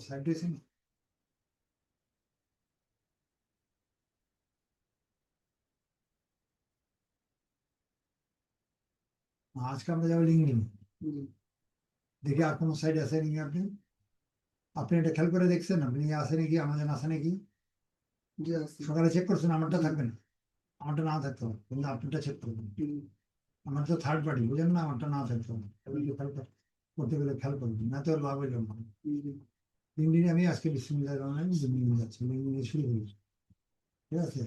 Side dressing আজকে আমরা যাব লিঙ্গিং দেখি আর কোনো সাইড আছে নাকি আপনি আপনি এটা খেয়াল করে দেখছেন আপনি আসে নাকি আমাদের আসে নাকি সকালে চেক করছেন আমারটা থাকবে না আমারটা না থাকতে হবে কিন্তু আপনারটা চেক করবেন আমার তো থার্ড পার্টি বুঝেন না আমারটা না থাকতে হবে করতে গেলে খেয়াল করবেন না তো লাভ হইল না লিঙ্গিনে আমি আজকে বিসমিল্লাহ রহমান লিঙ্গিনে যাচ্ছি লিঙ্গিনে শুরু করি। ঠিক আছে?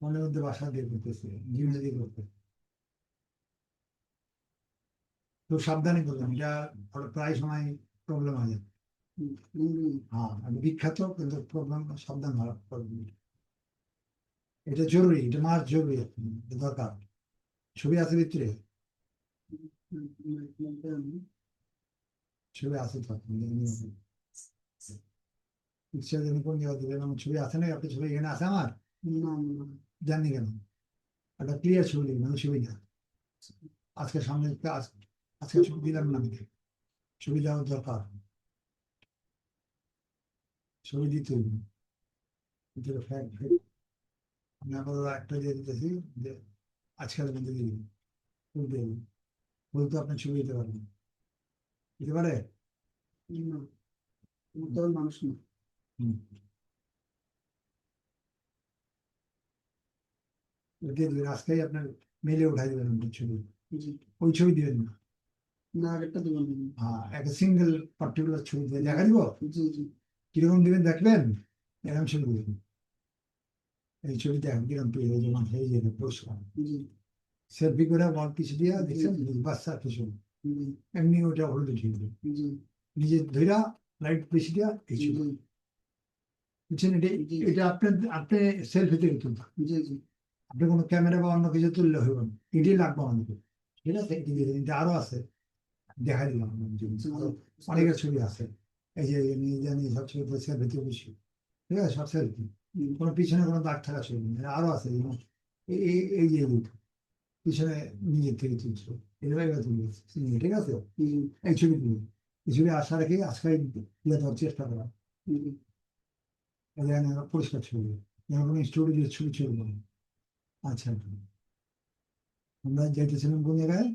মনের মধ্যে বাসা দিয়ে করতেছে জীবনে দিয়ে করতে তো সাবধানে করবেন, এটা প্রায় সময় প্রবলেম হয়। হ্যাঁ আমি বিখ্যাত, কিন্তু প্রবলেম সাবধান এটা জরুরি, এটা মাস জরুরি দরকার। ছবি আছে ভিতরে? ছবি আছে না ছবি এখানে আছে আমার জাননি কেন একটা ক্লিয়ার ছবি ছবি না আজকে সামনে আজকে ছবি দিলাম না আমি ছবি দেওয়ার দরকার ছবি দিতে একটা দিয়ে দিতেছি যে আজকালের মধ্যে দিয়ে দিন ফুল দিয়ে দিন ফুল তো আপনি ছবি দিতে পারবেন দিতে পারে মানুষ না দিবেন আজকেই আপনার মেলে উঠাই দেবেন আপনার ছবি ওই ছবি দিবেন না দেবেন হ্যাঁ একটা সিঙ্গেল পার্টিকুলার ছবি দিয়ে দেখা দিব কীরকম দিবেন দেখবেন এরকম ছবি দিবেন এই ছবি দেখেন কীরকম পেয়ে যায় যেমন হয়ে যাবে পুরস্কার জি সেলফি করে বল কিছু দিয়া দেখছেন বাচ্চা কিছু এমনি ওটা হলুদ ঠিক জি নিজে ধৈরা লাইট বেশি দিয়া জি বুঝছেন এটা। এটা আপনার আপনি সেলফি থেকে তুলবেন আপনি কোনো ক্যামেরা বা অন্য কিছু তুললে হইব না। এটাই লাগবে আমাদের। ঠিক আছে? এটি আরও আছে। দেখা দিলাম অনেকের ছবি আছে। এই যে নিয়ে জানি সব ছবি তো সেলফি বেশি ঠিক আছে? সব সেলফি কোনো পিছনে কোনো দাগ থাকা ছবি আরও আছে। এই- এই যে পিছনে নিজের থেকে তুলছো এভাবে ঠিক আছে এই ছবি তুলবে এই ছবি আশা রেখে আজকে দিয়ে দেওয়ার চেষ্টা করা পরিষ্কার ছবি কোনো স্টুডিও ছবি ছবি না আচ্ছা আমরা যাইতেছিলাম কোন জায়গায়।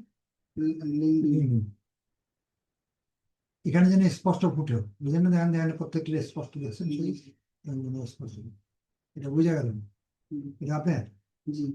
এখানে যেন স্পষ্ট ফুটে বুঝলেন না দেখেন দেখেন প্রত্যেকটি স্পষ্ট দেখছেন স্পষ্ট এটা বোঝা গেল না। এটা আপনার জি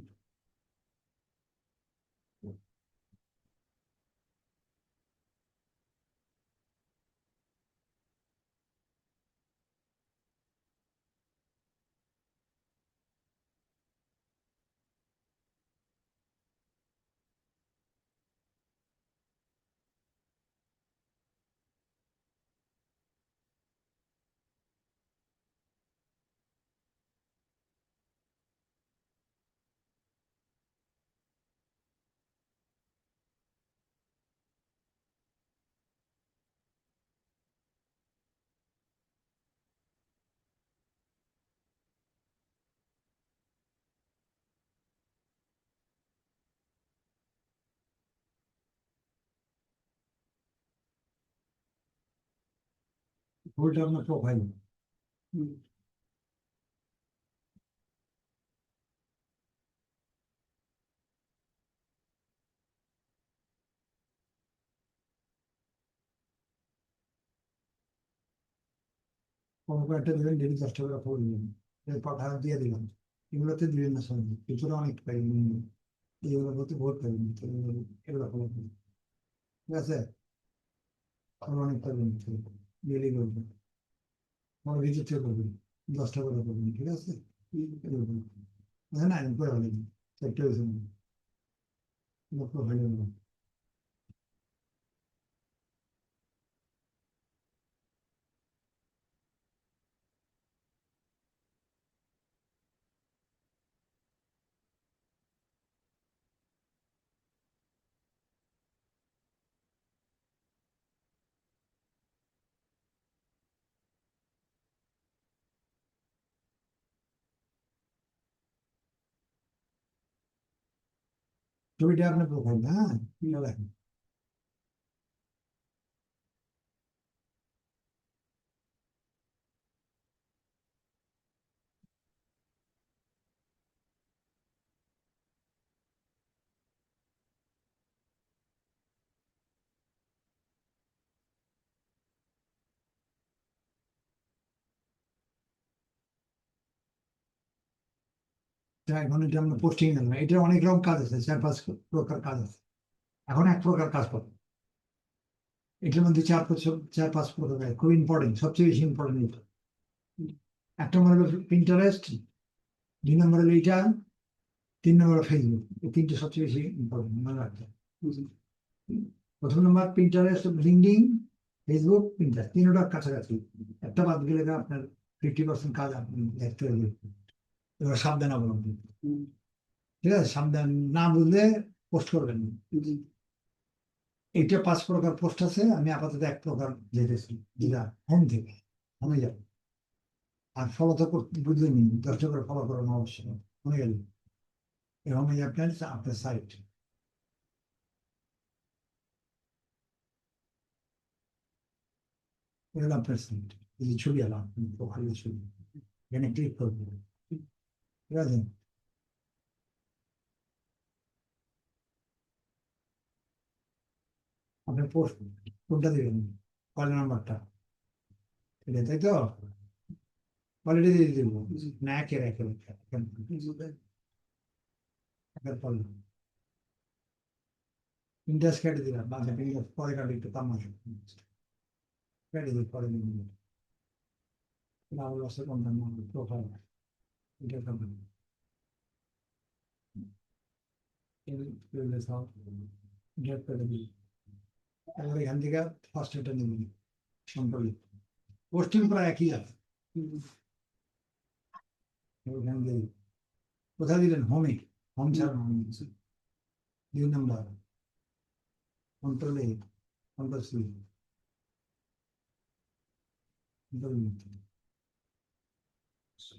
ফুলটা আপনার প্রোফাইল হুম। কোনো কয়েকটা দেবেন ডেলি দশটা করে ফুল দিবেন এর পাঠা দিয়ে দিলাম এগুলোতে দিবেন না সবাই কিছুটা অনেক পাইবেন এইগুলোর প্রতি ভোট পাইবেন তো এগুলো ফলো করবেন ঠিক আছে আরও অনেক পাইবেন ডেলি করবেন আমার ভিজিট থেকে করবেন। দশটা করে করবেন, ঠিক আছে? না করে হয়নি চারটে হয়েছে লক্ষ্য হয়ে গেল ছবিটা আপনার প্রোফাইল হ্যাঁ এটা দেখেন এখন এটা আমরা পোস্টিং এটা অনেক রকম কাজ আছে, চার পাঁচ প্রকার কাজ আছে। এখন এক প্রকার কাজ করে এটার মধ্যে চার চার পাঁচ প্রকার খুব ইম্পর্টেন্ট সবচেয়ে বেশি ইম্পর্টেন্ট এটা এক নম্বর হলো পিন্টারেস্ট দুই নম্বর হলো এটা তিন নম্বর ফেসবুক এই তিনটে সবচেয়ে বেশি ইম্পর্টেন্ট মনে রাখতে। প্রথম নম্বর প্রিন্টারেস্ট লিঙ্কডিন ফেসবুক প্রিন্টার তিনটার কাছাকাছি। একটা বাদ গেলে আপনার ফিফটি পার্সেন্ট কাজ আপনি দেখতে হবে এবার সাবধান অবলম্বন। ঠিক আছে? সাবধান না বুঝলে পোস্ট করবেন না। জি। এইটা পাঁচ প্রকার পোস্ট আছে আমি আপাতত এক প্রকার যেতেছি যেটা হোম থেকে হোমে যাব। আর ফলো তো বুঝলেন দশটা করে ফলো করানো অবশ্যই হয়ে গেল হোমে আপনার আপনার সাইট এগুলো আপনার সাইট এই যে ছবি আলাম ছবি। এখানে ক্লিক করব ঠিক আছে আপনি পোস্ট কোনটা দেবেন কল নাম্বারটা এটা তাই তো কোয়ালিটি দিয়ে দেবো না একের কল ইন্টারেস্ট কেটে দিলাম ইন্টারেস্ট পরে কাটে একটু কম আসে কেটে দিই পরে দিন লাভ লসের কোনটা নাম প্রোফাইল এটা করবেন সব গেট করে দিই এবার এখান থেকে ফার্স্ট এটা নেবেন সম্পর্কে পোস্টিং প্রায় একই আছে হুম, এখান থেকে কোথায় দিলেন হোমে হোম ছাড়া হোম দুই নম্বর control A control C control control control C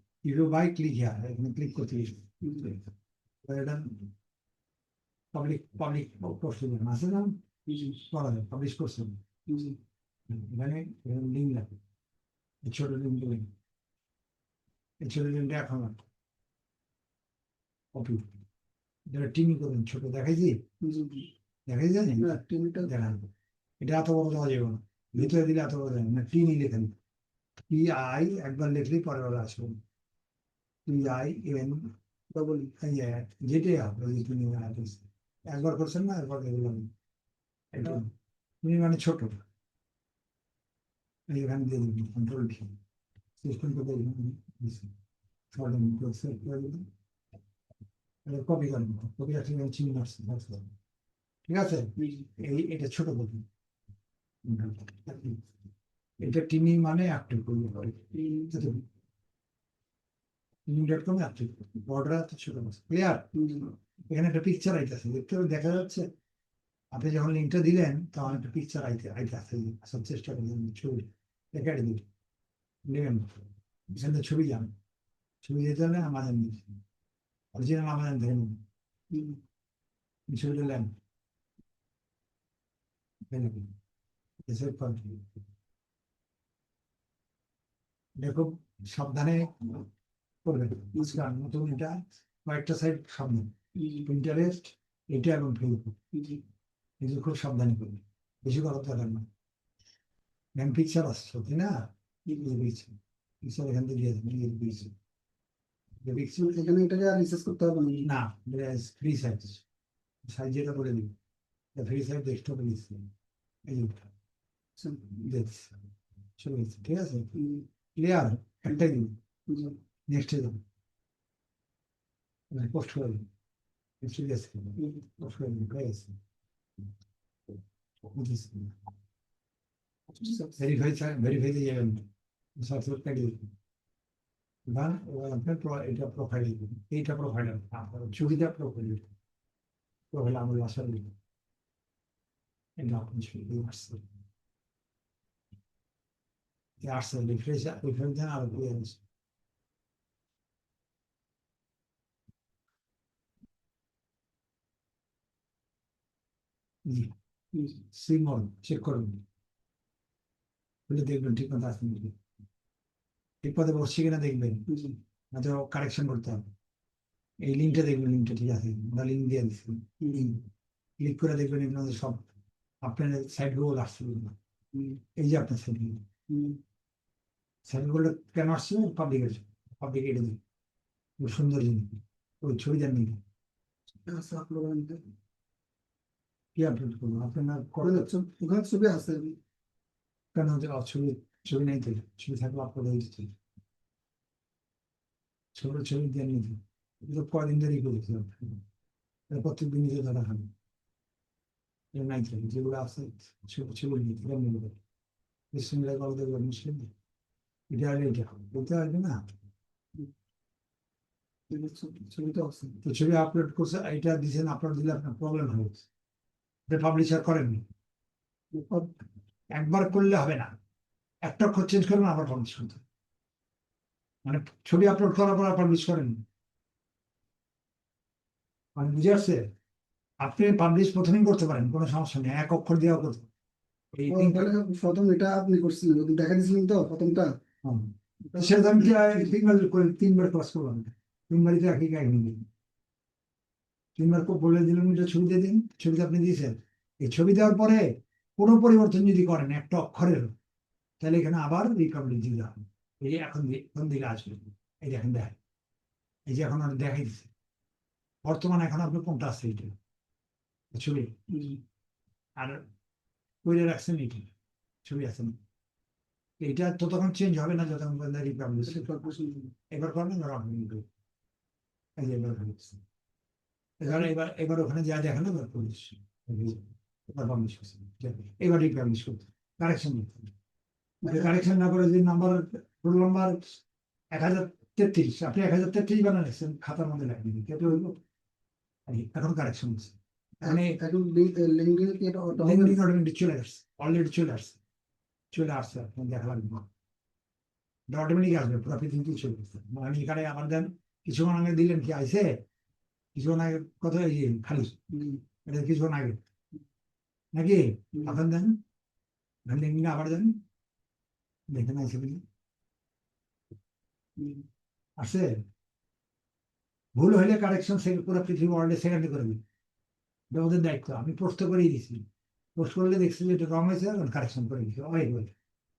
hmm, you by click here এখানে ক্লিক করতে এটা পাবলিক পাবলিক পোস্ট আছে না করা যায় পাবলিশ করছে জি এখানে লিঙ্ক লাগে এই ছোট লিঙ্ক লিঙ্ক এই ছোট লিঙ্কটা এখন কপি যেটা টিমি করবেন ছোট দেখাইছি দেখাই জানি? দেখান। এটা এত বড় দেওয়া যাবে না। ভিতরে দিলে এত বড় যাবে না। টিনি লেখেন টি আই একবার লিখলেই পরের বার আসবে। আই এন ডবল যেটাই হবে একবার করছেন না একবার তুমি মানে ছোট। এখানে দিয়ে দিবি কন্ট্রোল ঠিক সিস্টেম করে কপি করেন কপি আছে চিনি মারছে ঠিক আছে? এই এটা ছোট কপি এটা টিনি মানে অ্যাক্টিভ করবে এখানে একটা পিকচার দেখতে দেখা যাচ্ছে, আপনি যখন লিঙ্কটা দিলেন, তখন একটা পিকচার আইতে আইতে আসে আসার চেষ্টা করবেন ছবি নেবেন ছবি যান ছবি দিতে হলে দিচ্ছি অরিজিনাল ধরে নেবেন। ছবি দিলেন সেভ করে দিন। দেখো সাবধানে করবেন। বুঝলাম নতুন এটা কয়েকটা সাইড ইন্টারেস্ট এটা এবং ফেসবুক এগুলো খুব সাবধানে করবে বেশি করার দরকার না। ম্যাম পিকচার আসছে তাই না? পিকচার এখান থেকে দিয়ে দেবেন এই পিকচার পিকচার এখানে এটাকে আর রিসার্চ করতে হবে না ফ্রি সাইজ সাইজ যেটা করে দিবি ফ্রি সাইজ ডেস্কটপে দিচ্ছি। এই ঠিক আছে? ক্লিয়ার একটাই দিন। জি, নেক্সটে যান পোস্ট করে দিন নেক্সটে গেছে হুম, পোস্ট করে দিন হয়ে গেছে বুঝেছি আচ্ছা, ভেরিফাই ভেরিফাই দিয়ে যাবেন সাবস্ক্রাইব করে দিবেন গান এবার আপনার pro- এটা প্রোফাইল এইটা প্রোফাইল আপনার ছবিটা প্রোফাইল প্রোফাইল আমার বাসা দিবেন এটা আপনি শুধু আসছে এই আসছে রিফ্রেশ রিফ্রেশ দেন আর চেক করুন। দেখবেন, ঠিক মতো ঠিক পথে বসছে কিনা দেখবেন। কারেকশন করতে হবে। এই লিঙ্কটা দেখবেন লিঙ্কটা ঠিক আছে। লিঙ্ক দিয়ে দিচ্ছি। ক্লিক করে দেখবেন সব আপনার সাইডগুলো আসছে না এই যে আপনার সাইডগুলো সাইডগুলো কেন আসছে? পাবলিকের পাবলিক এটা দিন। সুন্দর জিনিস। ওই ছবি দেন নাকি আছে upload করেন তো। কি আপলোড করব আপনার ওখানে ছবি- ওখানে ছবি কেন ছবি ছবি নাই তো ছবি থাকলে আপলোড ছবি ছবি দিয়ে নিত এটা কয়দিন ধরেই করেছি প্রত্যেক দিন নিজে ধরা এটা নাই যেগুলো আছে ছবি নিয়ে এটা মিলবে মুসলিমরা গল্প দেখবে মুসলিম এটা আর এটা বলতে পারবে না ছবি- ছবিটা আছে তো ছবি আপলোড করছে এটা দিয়েছেন আপলোড দিলে আপনার প্রবলেম হবে এটা পাবলিশার করেননি। একবার করলে হবে না। একটা অক্ষর চেঞ্জ করবেন আবার পাবলিশ করতে মানে ছবি আপলোড করার পর পাবলিশ করেন মানে বুঝে আসছে? আপনি পাবলিশ প্রথমেই করতে পারেন কোনো সমস্যা নেই এক অক্ষর দিয়েও করতে প্রথম এটা আপনি করছিলেন ওদিন দেখা দিয়েছিলেন তো প্রথমটা? সেটা আমি তিনবার তিনবার ক্লাস করলাম। তিনবারই তো একই কাহিনী। তিনবার খুব বলে দিলেন দিয়ে দিন ছবিটা আপনি দিয়েছেন। এই ছবি দেওয়ার পরে কোনো পরিবর্তন যদি করেন একটা অক্ষরের তাহলে এখানে আবার রিকভারি দিতে হবে। এই যে এখন এখন দিকে আসবে এই যে এখন দেখেন এই যে এখন আর দেখাই দিচ্ছে বর্তমানে এখন আপনি কোনটা আসছে এইটা? ছবি? আর করে রাখছেন এইটা? ছবি আছে না? এইটা তো তখন চেঞ্জ হবে না যতক্ষণ পর্যন্ত জি। এবার করবেন এবার আপনি এই যে এবার এবার এবার এবার ওখানে যা দেখেন এবার পুলিশ এবার পাবলিশ করছে এবার রিপাবলিশ করতে কারেকশন না করে যদি নাম্বার রোল নাম্বার এক হাজার তেত্রিশ আপনি এক হাজার তেত্রিশ বানা রাখছেন খাতার মধ্যে রাখবেন কেটে হইল। এখন কারেকশন হচ্ছে। মানে এখন? লেনদেন অটোমেটিক চলে আসছে অলরেডি চলে আসছে। চলে আসছে আপনার দেখা লাগবে না। অটোমেটিক আসবে পুরো পৃথিবীতে চলে আসছে মানে এখানে আমার দেন কিছুক্ষণ আগে দিলেন কি আইসে কিছুক্ষণ আগে কত এই খালি এটা কিছুক্ষণ আগে নাকি এখন দেন লিঙ্ক আবার দেন দেখেন হুম, আসে ভুল হইলে কারেকশন পুরো পৃথিবী ওয়ার্ল্ডে সেকেন্ডে করে দিন এটা ওদের দায়িত্ব আমি পোস্ট করেই দিছি পোস্ট করলে দেখছি যে এটা রং হয়েছে কারেকশন করে দিচ্ছি ওই ওই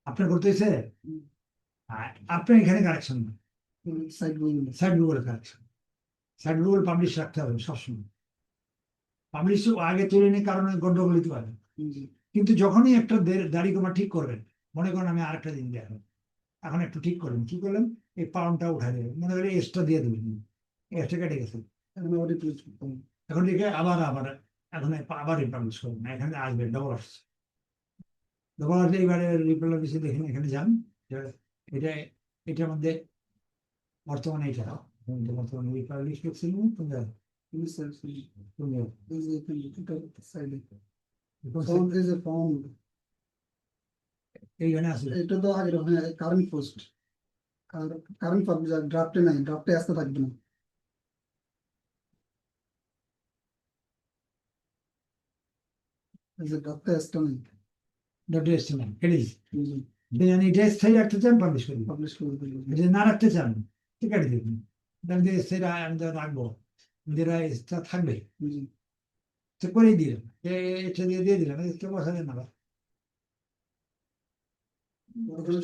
আপনার করতে হয়েছে আপনার এখানে correction. Side Google correction side Google publish রাখতে হবে সবসময়। পাবলিশ আগে তুলে নিয়ে কারণে গন্ডগোল হতে পারে কিন্তু যখনই একটা দাড়ি কমা ঠিক করবেন মনে করেন আমি আরেকটা দিন দেখেন এখন একটু ঠিক করবেন। কি করলেন? এই পাউন্ডটা উঠাই দেবেন মনে করেন এক্সট্রা দিয়ে দেবেন এক্সট্রা কেটে গেছে। এখন দেখে আবার আবার এখন আবার রিপাবলিশ করবেন। না এখানে আসবে ডবল আসছে। ডবল আসলে এবারে রিপাবলিশে দেখেন এখানে যান। এটা এটার মধ্যে বর্তমানে এটা এটা বর্তমানে রিপাবলিশ করছিল তোমরা হুম, sir, হুম, তোমরা এই যে এখানে এটা side এ। কোন Found is a found. এইখানে আছে এটা তো আগের ওখানে কারেন্ট পোস্ট কারেন্ট পাবলিশ ড্রাফটে নাই ড্রাফটে আসতে থাকবে না যে ড্রাফটে আসতে নাই ডট এস্টিমেট কেটে দিচ্ছি হুম, জি, যদি রাখতে চান চান ঠিক আছে দেখুন যে সেটা আমি তো রাখব যেটা এক্সট্রা থাকবে তো করেই দিলাম এটা দিয়ে দিয়ে দিলাম কেউ বসালেন না ওখানে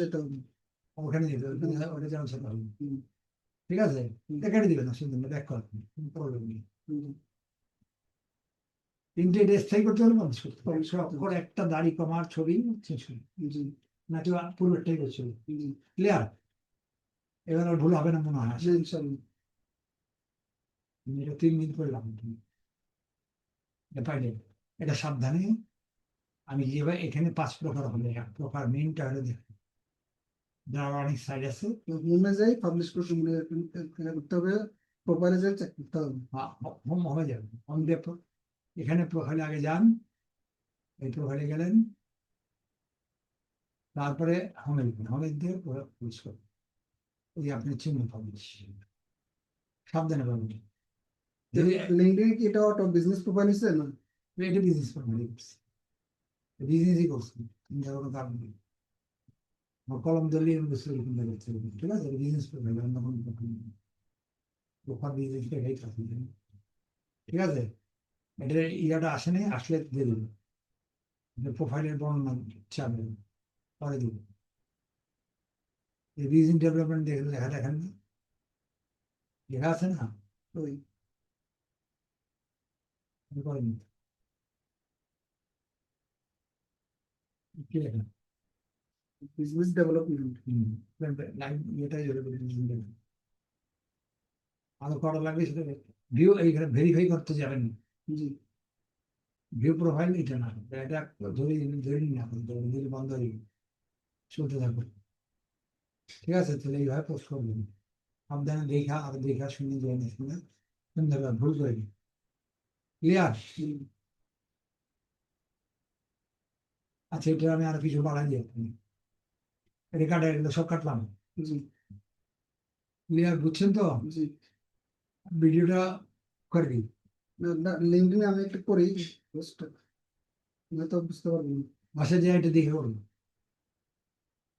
ওখানে ওটা- ওটা যেমন সেটা হবে ঠিক আছে কেটে দিবেন প্রবলেম নেই তিনটে স্থায়ী করতে হলে করতে। করে একটা দাড়ি কমার ছবি চেঞ্জ করি জি, না কেউ পূর্বেরটাই করছিল ক্লিয়ার এবার আর ভুল হবে না মনে হয় এটা তিন দিন এটা পাইলে এটা সাবধানে আমি যেভাবে এখানে পাঁচ প্রকার হবে এক প্রকার মেইনটা হলো দেখ। যার অনেক সাইড আছে হোমে যাই পাবলিশ করতে করতে হবে প্রোফাইলে যাই চেক করতে হবে। হোম হয়ে যাবে হোম দিয়ে এখানে প্রোফাইলে আগে যান এই প্রোফাইলে গেলেন। তারপরে হোমে লিখবেন হোমে দিয়ে ওরা পুলিশ করবে ওই আপনি চিহ্ন পাবেন সাবধানে পাবেন। লিঙ্কডিন কি এটা একটা বিজনেস প্রোফাইল হিসেবে না? এটা বিজনেস করবেন বিজনেসই চিন্তা কোনো কারণ নেই কলম ধরলে এরকম দেখাচ্ছে ঠিক আছে? বিজনেস করবেন অন্য কোনো ব্যাপার নেই। লোকাল বিজনেস এটাই থাকে ঠিক আছে? এটা ইয়াটা আসে নাই আসলে দিয়ে দেবে। প্রোফাইলের বর্ণনা চাবে পরে দেব। এই বিজনেস ডেভেলপমেন্ট দেখে লেখা দেখেন না। লেখা আছে না? ওই বিজনেস ডেভেলপমেন্ট এটাই। আরও লাগবে সেটা ভিউ এইখানে ভেরিফাই করতে যাবেন জি ভিউ প্রোফাইল এটা না এটা ধরে ধরে নিন এখন ধরে বন্ধ হয়ে। চলতে থাকবে ঠিক আছে তাহলে এইভাবে পোস্ট করবেন সাবধানে দেখা আর দেখা শুনে যায় না শুনে ভুল করে ক্লিয়ার আচ্ছা এটা আমি আরও কিছু বাড়াই দিই রেকর্ড এগুলো সব কাটলাম। ক্লিয়ার বুঝছেন তো? ভিডিওটা করে দিই। লিঙ্কডিনে আমি একটা করি। হয়তো বুঝতে পারব বাসায় যে এটা দেখে করব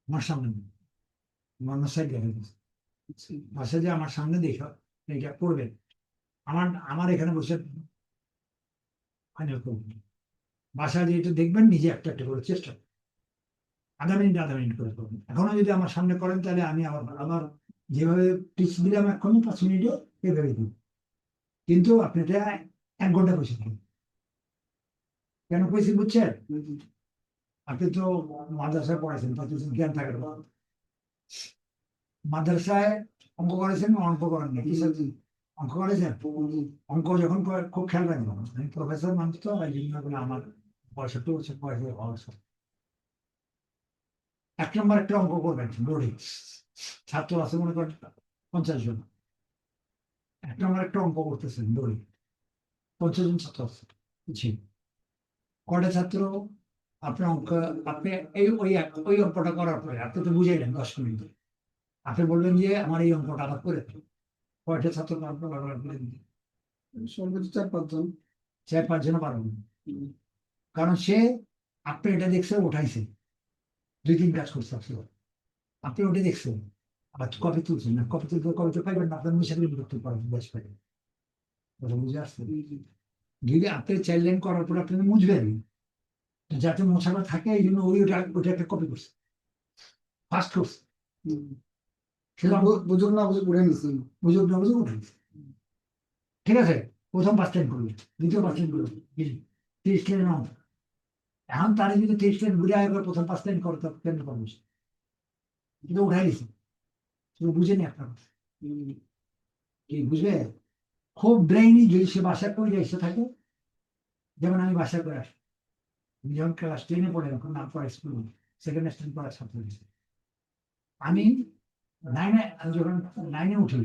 আমার সামনে আমার সাইড দেখে বাসায় যে আমার সামনে দেখে এটা করবেন। আমার আমার এখানে বসে ফাইনাল করবেন বাসায় যে এটা দেখবেন, নিজে একটা একটা করে চেষ্টা করুন। আধা মিনিট আধা মিনিট করে করবেন। এখনও যদি আমার সামনে করেন, তাহলে আমি আমার আমার যেভাবে টিপস দিলাম এখনই, পাঁচ মিনিটে এভাবে দিন। কিন্তু আপনি এটা এক ঘণ্টা বসে থাকুন কেন কইছি বুঝছেন? আপনি তো মাদ্রাসায় পড়াইছেন তাতে জ্ঞান থাকে না। মাদ্রাসায় অঙ্ক করেছেন, অঙ্ক করেন না অঙ্ক করেছেন জি, অঙ্ক যখন খুব খেয়াল রাখবেন আমি প্রফেসর মানুষ তো এই করে আমার পঁয়ষট্টি বছর বয়সে অবস্থা এক নম্বর একটা অঙ্ক করবেন বোর্ডে ছাত্র আছে মনে করেন পঞ্চাশ জন। এক নম্বর একটা অঙ্ক করতেছেন বোর্ডে পঞ্চাশ জন ছাত্র আছে জি কটা ছাত্র আপনার অঙ্ক আপনি এই ওই ওই অঙ্কটা করার পরে আপনি তো বুঝাইলেন দশ মিনিট। আপনি বললেন যে আমার এই অঙ্কটা আবার করে। কয়টা ছাত্র আপনি বারবার করে দিন সর্বোচ্চ চার পাঁচজন। চার পাঁচ জন পারবেন কারণ সে আপনি এটা দেখছে উঠাইছে। দুই তিন কাজ করছে আসলে আপনি ওটা দেখছেন। আবার কপি তুলছেন? না কপি তুলতে কপি তো পাইবেন না। আপনার মিশালি করতে পারবেন বেশ পাইবেন। কথা বুঝে আসছে যদি আপনি চার লাইন করার পর আপনি মুছবেন যাতে মোছাটা থাকে এই জন্য ওই ওটা ওটা একটা কপি করছে। ফার্স্ট করছে। সেটা বুঝুক না বুঝুক উড়ে নিছি বুঝুক না বুঝুক উঠাইছে ঠিক আছে? প্রথম পাঁচ লাইন করবে। দ্বিতীয় পাঁচ লাইন করবে। তিরিশ লাইন নাও এখন তারা যদি তিরিশ লাইন ঘুরে আগে প্রথম পাঁচ লাইন করো তো কেন করব? কিন্তু উঠাই দিছে শুধু বুঝেনি একটা কথা। কি বুঝবে? খুব ব্রেইনি যদি সে বাসা করে এসে থাকে। যেমন আমি বাসা করে আসি। যখন ক্লাস টেনে পড়ে এখন নাম পড়া স্কুল সেকেন্ড স্ট্যান্ড পড়া ছাত্র। আমি নাইনে আমি যখন নাইনে উঠি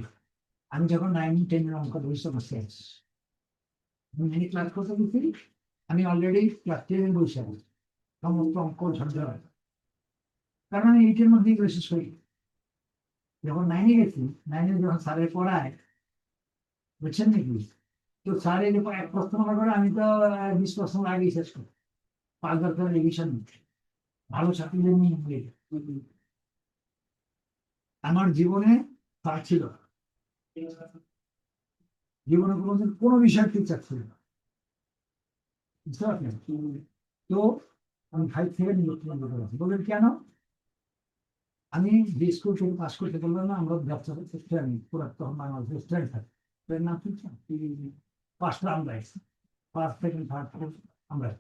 আমি যখন নাইন টেনের অঙ্ক বসে বসে আছি। আমি ক্লাস করতে গেছি আমি অলরেডি ক্লাস টেনে বসে আছি। সমস্ত অঙ্ক হয় কারণ এইটের মধ্যেই বিশেষ করি যখন নাইনে গেছি নাইনে যখন স্যারের পড়ায়, বুঝছেন নাকি? তো স্যার এরকম এক প্রশ্ন করে, আমি তো বিশ প্রশ্ন আগেই শেষ করি। পাঁচবার করে রিভিশন ভালো ছাত্রীদের নিয়ে আমার জীবনে তা ছিল জীবনে কোনোদিন কোনো বিষয় টিচার ছিল না। তো আমি ফাইভ থেকে করেছি বললেন, কেন? আমি যে স্কুল থেকে পাস করতে বললাম না, আমরা ব্যবসা করতে স্ট্যান্ড পুরা তখন বাংলাদেশের স্ট্যান্ড থাকে। এর নাম শুনছেন পাঁচটা আমরা এসেছি ফার্স্ট সেকেন্ড থার্ড ফোর্থ আমরা।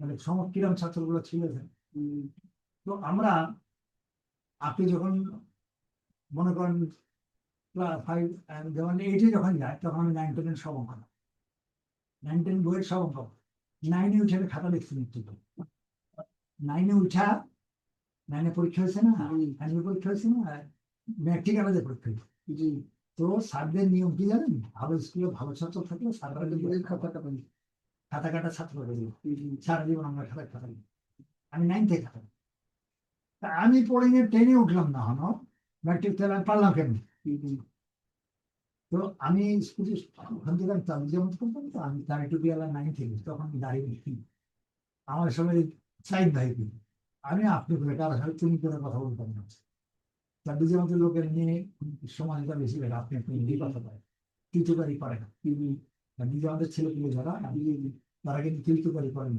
মানে সমস্ত কিরম ছাত্রগুলো ছিল। তো আমরা, আপনি যখন মনে করেন ফাইভ যখন এইটে যখন যায় তখন আমি নাইন টেনের সব অঙ্ক নাইন টেন বইয়ের সব অঙ্ক নাইনে উঠে আমি খাতা লিখছি নিশ্চিত নাইনে উঠা নাইনে পরীক্ষা হয়েছে না। ফাইনাল পরীক্ষা হয়েছে না? ম্যাট্রিক আমাদের পরীক্ষা হয়েছে। তো স্যারদের নিয়ম কি জানেন? ভালো স্কুলে ভালো ছাত্র থাকলে স্যাররা খাতা কাটান খাতা কাটা ছাত্র সারা জীবন আমরা খাতা খাতাই আমি নাইন থেকে খাতাই তা আমি পড়ে নিয়ে ট্রেনে উঠলাম না হনো ম্যাট্রিক ফেল আমি পারলাম কেন? তো আমি স্কুলে ওখান থেকে আমি তাবলিগের মতো করতাম, তো আমি তার একটু বিয়ালা নাইন থেকে, তখন দাঁড়িয়ে নিচ্ছি আমার সবাই সাইড ভাই কি। আমি আপনি করে কারোর সাথে তুমি করে কথা বলতাম না। তাবলিগের মতো লোকের নিয়ে সমাজটা বেশি বেড়ে আপনি আপনি নিজেই কথা পায় কৃতকারী করে না। তাবলিগে আমাদের ছেলেগুলো যারা তারা কিন্তু কৃতকারী করেন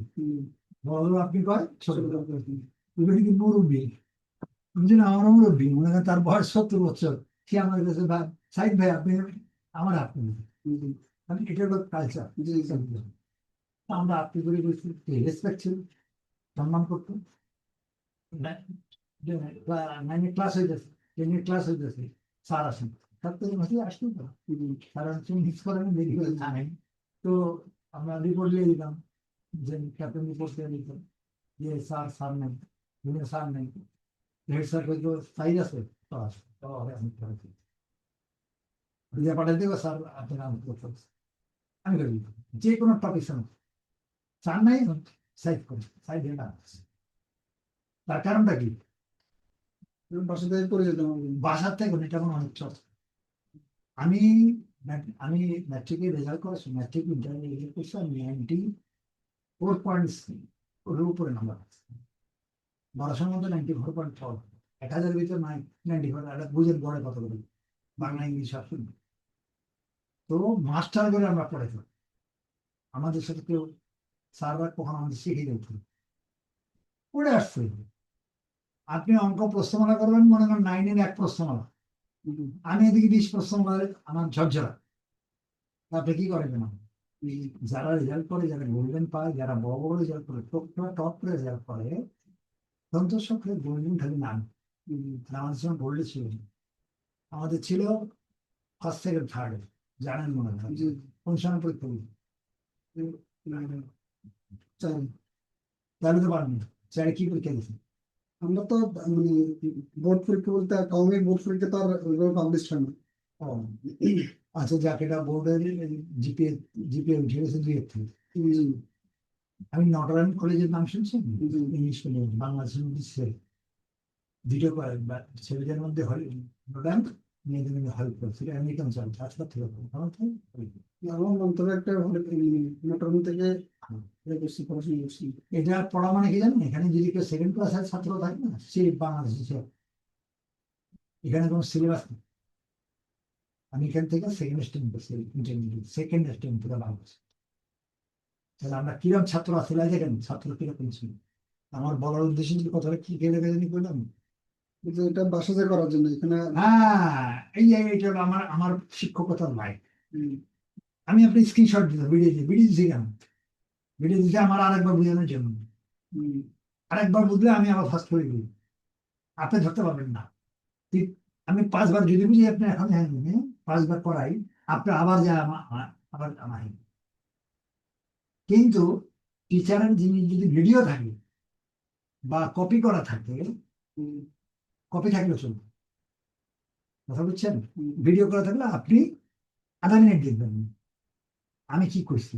বড় আপনি কয়? ছোট এগুলো কিন্তু মুরব্বী। বুঝলেন আমার মুরব্বী মনে করেন তার বয়স সত্তর বছর সে আমার কাছে ভাই সাইড ভাই আপনি আমার আপনি। মানে এটা হলো কালচার আমরা আপনি করে বলছি রেসপেক্ট ছিল সম্মান করতাম নাইনের ক্লাস হইতেছে টেনের ক্লাস হইতেছে স্যার আসেন। তার তো মাসে আসতো তো। কারণ তুমি মিস করেন দেরি করে জানেন তো আমরা রিপোর্ট লিখে দিতাম যে ক্যাপ্টেন রিপোর্ট দিয়ে দিতাম যে স্যার স্যার নেই স্যার নেই। হেড স্যার কিন্তু সাইজ আছে করেছি দিয়ে পাঠিয়ে দেবো স্যার আপনি নাম করতে আমি করে যে কোনো টপিক শোনো স্যার নাই সাইড করি দিয়ে না তার কারণটা কি বাসা থেকে পড়ে যেতাম। বাসার থেকে এটা আমার অনেক চর্চা আমি আমি ম্যাট্রিকে রেজাল্ট করেছি ম্যাট্রিক ইন্টারভিউ রেজাল্ট করছি আমি নাইনটি ফোর পয়েন্ট ওর উপরে নাম্বার পড়াশোনার মধ্যে নাইনটি ফোর পয়েন্ট ফোর এক হাজারের ভিতরে নাই নাইনটি ফোর একটা বুঝের বড় কত করে? বাংলা, ইংলিশ শুনি। তো মাস্টার করে আমরা পড়েছি। আমাদের সাথে কেউ স্যাররা কখন আমাদের শিখিয়ে দিত পড়ে আসছে। আপনি অঙ্ক প্রশ্নমালা করবেন, মনে করেন নাইনের এক প্রশ্নমালা। আমি এদিকে বিশ প্রশ্নমালা আমার ঝরঝরা। আপনি কি করেন না যারা রেজাল্ট করে, যারা গোল্ডেন পায়, যারা বড় বড় রেজাল্ট করে টপ টপ রেজাল্ট করে নাম আর আমাদের সময় গোল্ডে ছিল। আমাদের ছিল ফার্স্ট সেকেন্ড থার্ড জানেন মনে হয় কোন সময় পরীক্ষা। তাহলে তো পারবেন চাই কি পরীক্ষা দিচ্ছি আমরা তো মানে বোর্ড পরীক্ষা বলতে কমের বোর্ড পরীক্ষা তো আর ওইভাবে পাবলিশ হয় না আচ্ছা যাক বোর্ডের জিপিএ জিপিএ উঠে গেছে দুই এর থেকে আমি নটরায়ণ কলেজের নাম শুনছেন? ইংলিশ মিডিয়াম বাংলাদেশের মধ্যে ছেলে দুটো ছেলেদের মধ্যে নটরায়ণ মেয়েদের মধ্যে হয় সেটা আমেরিকান চল আজকাল থেকে মন্তব্য একটা থেকে করছি পড়াশোনা করছি। এটা পড়া মানে কি জানেন? এখানে যদি কেউ সেকেন্ড ক্লাসের ছাত্র থাকে না সে বাংলাদেশে সে এখানে কোনো সিলেবাস নেই। আমি এখান থেকে সেকেন্ড স্টেম করছি ইন্টারমিডিয়েট সেকেন্ড স্টেম পুরো বাংলাদেশ তাহলে আমরা কীরকম ছাত্র আসলে দেখেন ছাত্র কীরকম ছিল? আমার বলার উদ্দেশ্য যদি কথাটা কি কেড়ে জানি করলাম কিন্তু এটা বাসাতে করার জন্য এখানে হ্যাঁ এই হলো আমার আমার শিক্ষকতার লাইফ আমি আপনি স্ক্রিনশট দিলাম ভিডিও ভিডিও দিচ্ছি ভিডিও দিতে আমার আরেকবার বোঝানোর জন্য। আরেকবার বুঝলে আমি আবার ফার্স্ট করে দিই আপনি ধরতে পারবেন না। ঠিক আমি পাঁচবার যদি বুঝি আপনি এখন হ্যাঁ পাঁচবার করাই আপনি আবার যা আমা- আমা- আবার আমার কিন্তু টিচারের জিনিস যদি ভিডিও থাকে বা কপি করা থাকে কপি থাকলে চলবে। কথা বুঝছেন? ভিডিও করা থাকলে আপনি আধা মিনিট দেখবেন। আমি কি করছি?